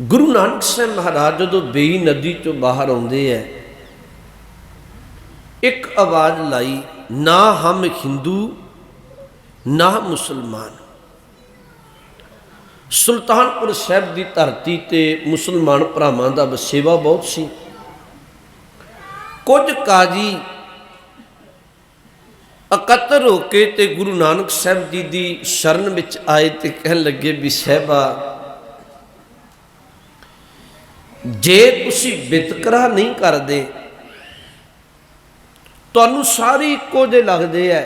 ਗੁਰੂ ਨਾਨਕ ਸਾਹਿਬ ਮਹਾਰਾਜ ਜਦੋਂ ਬੇਈ ਨਦੀ ਤੋਂ ਬਾਹਰ ਆਉਂਦੇ ਐ, ਇੱਕ ਆਵਾਜ਼ ਲਾਈ, ਨਾ ਹਮ ਹਿੰਦੂ, ਨਾ ਮੁਸਲਮਾਨ। ਸੁਲਤਾਨਪੁਰ ਸਾਹਿਬ ਦੀ ਧਰਤੀ ਤੇ ਮੁਸਲਮਾਨ ਭਰਾਵਾਂ ਦਾ ਵਸੇਵਾ ਬਹੁਤ ਸੀ। ਕੁਝ ਕਾਜੀ ਇਕੱਤਰ ਹੋ ਕੇ ਤੇ ਗੁਰੂ ਨਾਨਕ ਸਾਹਿਬ ਜੀ ਦੀ ਸ਼ਰਨ ਵਿੱਚ ਆਏ ਤੇ ਕਹਿਣ ਲੱਗੇ ਵੀ ਸਹਿਬਾ ਜੇ ਤੁਸੀਂ ਵਿਤਕਰਾ ਨਹੀਂ ਕਰਦੇ, ਤੁਹਾਨੂੰ ਸਾਰੇ ਇੱਕੋ ਜਿਹੇ ਲੱਗਦੇ ਐ।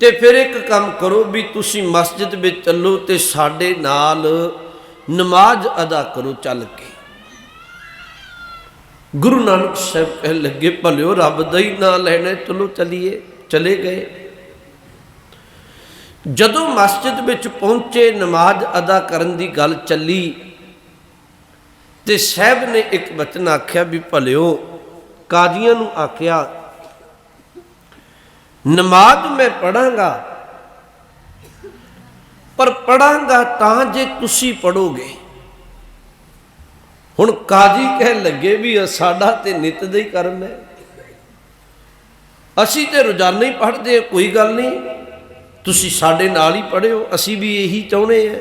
ਤੇ ਫਿਰ ਇੱਕ ਕੰਮ ਕਰੋ ਵੀ ਤੁਸੀਂ ਮਸਜਿਦ ਵਿੱਚ ਚੱਲੋ ਤੇ ਸਾਡੇ ਨਾਲ ਨਮਾਜ਼ ਅਦਾ ਕਰੋ ਚੱਲ ਕੇ। ਗੁਰੂ ਨਾਨਕ ਸਾਹਿਬ ਕਹਿ ਲੱਗੇ, ਭਲਿਓ ਰੱਬ ਦਾ ਹੀ ਨਾਂ ਲੈਣਾ ਚਲੋ ਚਲੀਏ, ਚਲੇ ਗਏ। ਜਦੋਂ ਮਸਜਿਦ ਵਿੱਚ ਪਹੁੰਚੇ, ਨਮਾਜ਼ ਅਦਾ ਕਰਨ ਦੀ ਗੱਲ ਚੱਲੀ ਤੇ ਸਾਹਿਬ ਨੇ ਇੱਕ ਬਚਨ ਆਖਿਆ ਵੀ ਭਲਿਓ ਕਾਜ਼ੀਆਂ ਨੂੰ ਆਖਿਆ, ਨਮਾਜ਼ ਮੈਂ ਪੜਾਂਗਾ ਪਰ ਪੜਾਂਗਾ ਤਾਂ ਜੇ ਤੁਸੀਂ ਪੜੋਗੇ ਹੁਣ ਕਾਜੀ ਕਹਿਣ ਲੱਗੇ ਵੀ ਸਾਡਾ ਤੇ ਨਿਤ ਦਾ ਹੀ ਕਰਮ ਹੈ। ਅਸੀਂ ਤੇ ਰੋਜ਼ਾਨਾ ਹੀ ਪੜ੍ਹਦੇ ਕੋਈ ਗੱਲ ਨਹੀਂ। ਤੁਸੀਂ ਸਾਡੇ ਨਾਲ ਹੀ ਪੜ੍ਹਿਓ ਅਸੀਂ ਵੀ ਇਹੀ ਚਾਹੁੰਦੇ ਹਾਂ।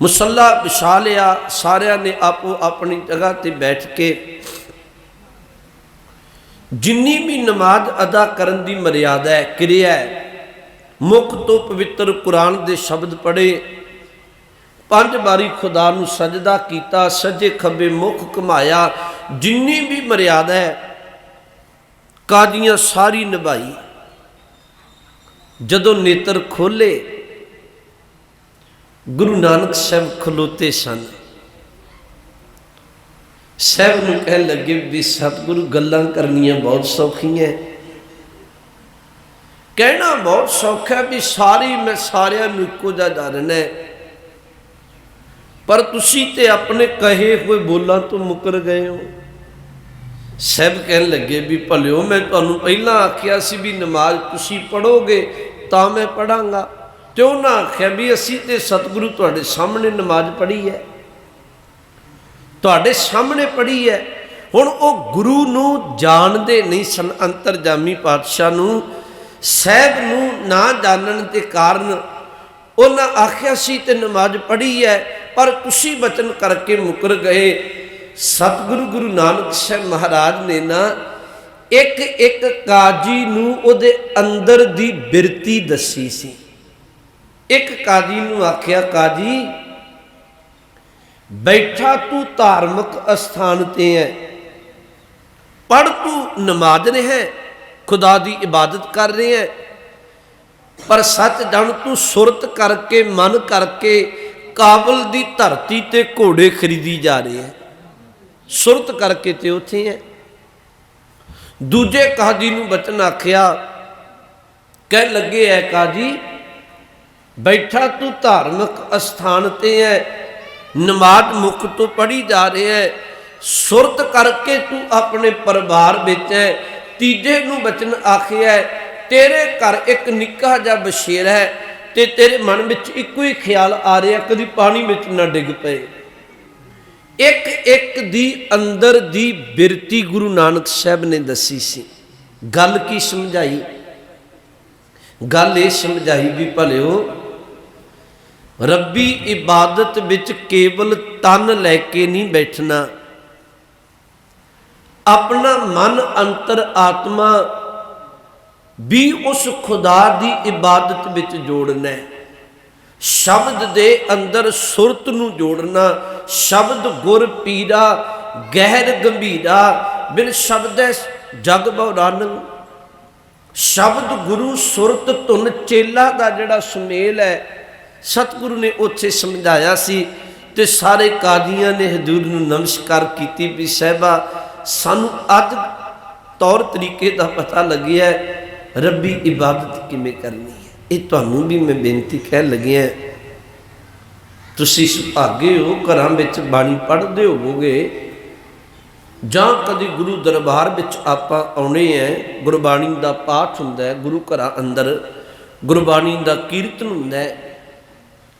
ਮੁਸੱਲਾ ਵਿਛਾ ਲਿਆ, ਸਾਰਿਆਂ ਨੇ ਆਪੋ ਆਪਣੀ ਜਗ੍ਹਾ ਤੇ ਬੈਠ ਕੇ ਜਿੰਨੀ ਵੀ ਨਮਾਜ਼ ਅਦਾ ਕਰਨ ਦੀ ਮਰਿਆਦਾ ਹੈ, ਕਿਰਿਆ ਹੈ, ਮੁਖ ਤੋਂ ਪਵਿੱਤਰ ਕੁਰਾਨ ਦੇ ਸ਼ਬਦ ਪੜ੍ਹੇ, ਪੰਜ ਵਾਰੀ ਖੁਦਾ ਨੂੰ ਸਜਦਾ ਕੀਤਾ, ਸੱਜੇ ਖੱਬੇ ਮੁਖ ਘਮਾਇਆ, ਜਿੰਨੀ ਵੀ ਮਰਿਆਦਾ ਹੈ ਕਾਜੀਆਂ ਸਾਰੀ ਨਿਭਾਈ। ਜਦੋਂ ਨੇਤਰ ਖੋਲੇ ਗੁਰੂ ਨਾਨਕ ਸਾਹਿਬ ਖਲੋਤੇ ਸਨ। ਸਾਹਿਬ ਨੂੰ ਕਹਿਣ ਲੱਗੇ ਵੀ ਸਤਿਗੁਰੂ ਗੱਲਾਂ ਕਰਨੀਆਂ ਬਹੁਤ ਸੌਖੀਆਂ ਕਹਿਣਾ ਬਹੁਤ ਸੌਖਾ ਵੀ ਸਾਰੀ ਮੈਂ ਸਾਰਿਆਂ ਨੂੰ ਇੱਕੋ ਜਿਹਾ ਜਾਣਨਾ ਹੈ। ਪਰ ਤੁਸੀਂ ਤੇ ਆਪਣੇ ਕਹੇ ਹੋਏ ਬੋਲਾਂ ਤੋਂ ਮੁਕਰ ਗਏ ਹੋ। ਸਭ ਕਹਿਣ ਲੱਗੇ ਵੀ ਭਲਿਓ ਮੈਂ ਤੁਹਾਨੂੰ ਪਹਿਲਾਂ ਆਖਿਆ ਸੀ ਵੀ ਨਮਾਜ਼ ਤੁਸੀਂ ਪੜੋਗੇ ਤਾਂ ਮੈਂ ਪੜਾਂਗਾ ਤੇ ਉਹਨਾਂ ਆਖਿਆ ਵੀ ਅਸੀਂ ਤੇ ਸਤਿਗੁਰੂ ਤੁਹਾਡੇ ਸਾਹਮਣੇ ਨਮਾਜ਼ ਪੜ੍ਹੀ ਹੈ। ਤੁਹਾਡੇ ਸਾਹਮਣੇ ਪੜ੍ਹੀ ਹੈ। ਹੁਣ ਉਹ ਗੁਰੂ ਨੂੰ ਜਾਣਦੇ ਨਹੀਂ ਸਨ, ਅੰਤਰਜਾਮੀ ਪਾਤਸ਼ਾਹ ਨੂੰ, ਸਹਿਬ ਨੂੰ ਨਾ ਜਾਣਨ ਦੇ ਕਾਰਨ ਉਹਨਾਂ ਆਖਿਆ ਸੀ ਤੇ ਨਮਾਜ਼ ਪੜ੍ਹੀ ਹੈ, ਪਰ ਤੁਸੀਂ ਬਚਨ ਕਰਕੇ ਮੁਕਰ ਗਏ। ਸਤਿਗੁਰੂ ਗੁਰੂ ਨਾਨਕ ਸਾਹਿਬ ਮਹਾਰਾਜ ਨੇ ਨਾ ਇੱਕ ਇੱਕ ਕਾਜੀ ਨੂੰ ਉਹਦੇ ਅੰਦਰ ਦੀ ਬਿਰਤੀ ਦੱਸੀ ਸੀ। ਇੱਕ ਕਾਜੀ ਨੂੰ ਆਖਿਆ, ਕਾਜੀ, ਬੈਠਾ ਤੂੰ ਧਾਰਮਿਕ ਅਸਥਾਨ ਤੇ ਹੈ ਪੜ ਤੂੰ ਨਮਾਜ਼ ਰਿਹਾ ਖੁਦਾ ਦੀ ਇਬਾਦਤ ਕਰ ਰਿਹਾ ਪਰ ਸੱਚ ਜਾਣ ਤੂੰ ਸੁਰਤ ਕਰਕੇ, ਮਨ ਕਰਕੇ ਕਾਬਲ ਦੀ ਧਰਤੀ ਤੇ ਘੋੜੇ ਖਰੀਦੀ ਜਾ ਰਹੇ ਹੈ। ਸੁਰਤ ਕਰਕੇ ਤੇ ਉੱਥੇ ਹੈ ਦੂਜੇ ਕਾਜੀ ਨੂੰ ਬਚਨ ਆਖਿਆ ਕਹਿ ਲੱਗੇ, ਐ ਕਾਜੀ ਬੈਠਾ ਤੂੰ ਧਾਰਮਿਕ ਅਸਥਾਨ ਤੇ ਹੈ ਨਮਾਜ਼ ਮੁਖ ਤੋਂ ਪੜੀ ਜਾ ਰਿਹਾ ਹੈ ਸੁਰਤ ਕਰਕੇ ਤੂੰ ਆਪਣੇ ਪਰਿਵਾਰ ਵਿੱਚ ਹੈ ਤੀਜੇ ਨੂੰ ਬਚਨ ਆਖਿਆ ਤੇਰੇ ਘਰ ਇੱਕ ਨਿੱਕਾ ਜਿਹਾ ਬਸ਼ੇਰ ਹੈ ਤੇ ਤੇਰੇ ਮਨ ਵਿੱਚ ਇੱਕੋ ਹੀ ਖਿਆਲ ਆ ਰਿਹਾ, ਕਦੀ ਪਾਣੀ ਵਿੱਚ ਨਾ ਡਿੱਗ ਪਏ। ਇੱਕ ਇੱਕ ਦੀ ਅੰਦਰ ਦੀ ਬਿਰਤੀ ਗੁਰੂ ਨਾਨਕ ਸਾਹਿਬ ਨੇ ਦੱਸੀ ਸੀ। ਗੱਲ ਕੀ ਸਮਝਾਈ? ਗੱਲ ਇਹ ਸਮਝਾਈ ਵੀ ਭਲਿਓ ਰੱਬੀ ਇਬਾਦਤ ਵਿੱਚ ਕੇਵਲ ਤਨ ਲੈ ਕੇ ਨਹੀਂ ਬੈਠਣਾ। ਆਪਣਾ ਮਨ ਅੰਤਰ ਆਤਮਾ ਵੀ ਉਸ ਖੁਦਾ ਦੀ ਇਬਾਦਤ ਵਿੱਚ ਜੋੜਨਾ ਹੈ। ਸ਼ਬਦ ਦੇ ਅੰਦਰ ਸੁਰਤ ਨੂੰ ਜੋੜਨਾ, ਸ਼ਬਦ ਗੁਰ ਪੀਰਾ, ਗਹਿਰ ਗੰਭੀਰਾ, ਬਿਨ ਸ਼ਬਦੈ ਜਗ ਬਉਰਾਨੰ ਸ਼ਬਦ ਗੁਰੂ ਸੁਰਤ ਧੁਨ ਚੇਲਾ ਦਾ ਜਿਹੜਾ ਸੁਮੇਲ ਹੈ ਸਤਿਗੁਰੂ ਨੇ ਉੱਥੇ ਸਮਝਾਇਆ ਸੀ ਤੇ ਸਾਰੇ ਕਾਜ਼ੀਆਂ ਨੇ ਹਜ਼ੂਰ ਨੂੰ ਨਮਸਕਾਰ ਕੀਤੀ ਵੀ ਸਹਿਬਾ, ਸਾਨੂੰ ਅੱਜ ਤੌਰ ਤਰੀਕੇ ਦਾ ਪਤਾ ਲੱਗਿਆ ਰੱਬੀ ਇਬਾਦਤ ਕਿਵੇਂ ਕਰਨੀ ਹੈ। ਇਹ ਤੁਹਾਨੂੰ ਵੀ ਮੈਂ ਬੇਨਤੀ ਕਹਿ ਲੱਗਿਆ ਤੁਸੀਂ ਸੁਭਾਗੇ ਹੋ, ਘਰਾਂ ਵਿੱਚ ਬਾਣੀ ਪੜ੍ਹਦੇ ਹੋਵੋਗੇ, ਜਾਂ ਕਦੀ ਗੁਰੂ ਦਰਬਾਰ ਵਿੱਚ ਆਪਾਂ ਆਉਣੇ ਐ ਗੁਰਬਾਣੀ ਦਾ ਪਾਠ ਹੁੰਦਾ ਹੈ, ਗੁਰੂ ਘਰਾਂ ਅੰਦਰ ਗੁਰਬਾਣੀ ਦਾ ਕੀਰਤਨ ਹੁੰਦਾ ਹੈ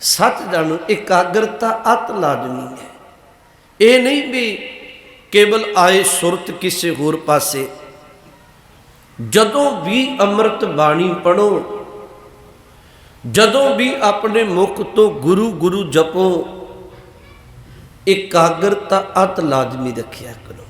ਸੱਚ ਜਾਣੋ, ਇਕਾਗਰਤਾ ਅਤ ਲਾਜ਼ਮੀ ਹੈ। ਇਹ ਨਹੀਂ ਵੀ ਕੇਵਲ ਆਏ ਸੁਰਤ ਕਿਸੇ ਹੋਰ ਪਾਸੇ। ਜਦੋਂ ਵੀ ਅੰਮ੍ਰਿਤ ਬਾਣੀ ਪੜੋ ਜਦੋਂ ਵੀ ਆਪਣੇ ਮੁਖ ਤੋਂ ਗੁਰੂ ਗੁਰੂ ਜਪੋ, ਇਕਾਗਰਤਾ ਅਤ ਲਾਜ਼ਮੀ ਰੱਖਿਆ ਕਰੋ।